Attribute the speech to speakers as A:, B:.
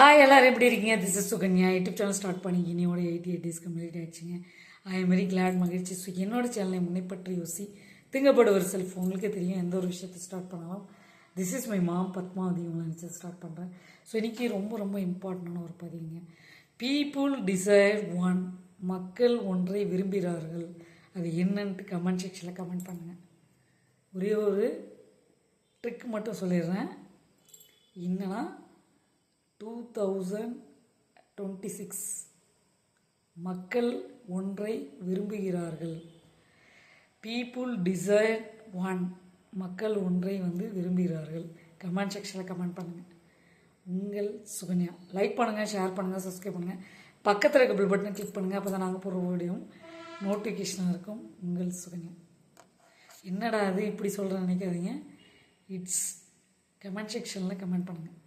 A: Hi எல்லோரும் எப்படி இருக்கீங்க? This is Sukanya YouTube channel start பண்ணி இனியோட எயிட்டி எயிட் டேஸ் கம்ப்ளீட் ஆயிடுச்சுங்க. ஐ எம் வெரி கிளாட் மகிழ்ச்சி. ஸோ என்னோட சேனலை முன்னைப்பற்றி யோசி திங்கப்பட ஒரு செல்ஃப் உங்களுக்கே தெரியும் எந்த ஒரு விஷயத்தை ஸ்டார்ட் பண்ணாலும் this is my mom Padmavati உங்களை நினச்சி ஸ்டார்ட் பண்ணுறேன் ஸோ இன்றைக்கி ரொம்ப ரொம்ப இம்பார்ட்டண்டான ஒரு பதிவுங்க. பீப்புள் டிசைர் ஒன் மக்கள் ஒன்றை விரும்புகிறார்கள். அது என்னன்ட்டு கமெண்ட் செக்ஷனில் கமெண்ட் பண்ணுங்கள் ஒரே ஒரு ட்ரிக் மட்டும் சொல்லிடுறேன். என்னன்னா டூ தௌசண்ட் டுவெண்ட்டி சிக்ஸ் மக்கள் ஒன்றை விரும்புகிறார்கள். பீப்புள் டிசைர் ஒன் மக்கள் ஒன்றை வந்து விரும்புகிறார்கள். கமெண்ட் செக்ஷனில் கமெண்ட் பண்ணுங்கள் உங்கள் சுகன்யா. லைக் பண்ணுங்கள் ஷேர் பண்ணுங்கள் சப்ஸ்கிரைப் பண்ணுங்கள் பக்கத்தில் இருக்க பில் பட்டனை கிளிக் பண்ணுங்கள் அப்போ தான் நாங்கள் போகிற வீடியோவும் நோட்டிஃபிகேஷனாக இருக்கும். உங்கள் சுகன்யா. என்னடா அது இப்படி சொல்கிறேன்னு நினைக்காதீங்க. இட்ஸ் கமெண்ட் செக்ஷனில் கமெண்ட் பண்ணுங்கள்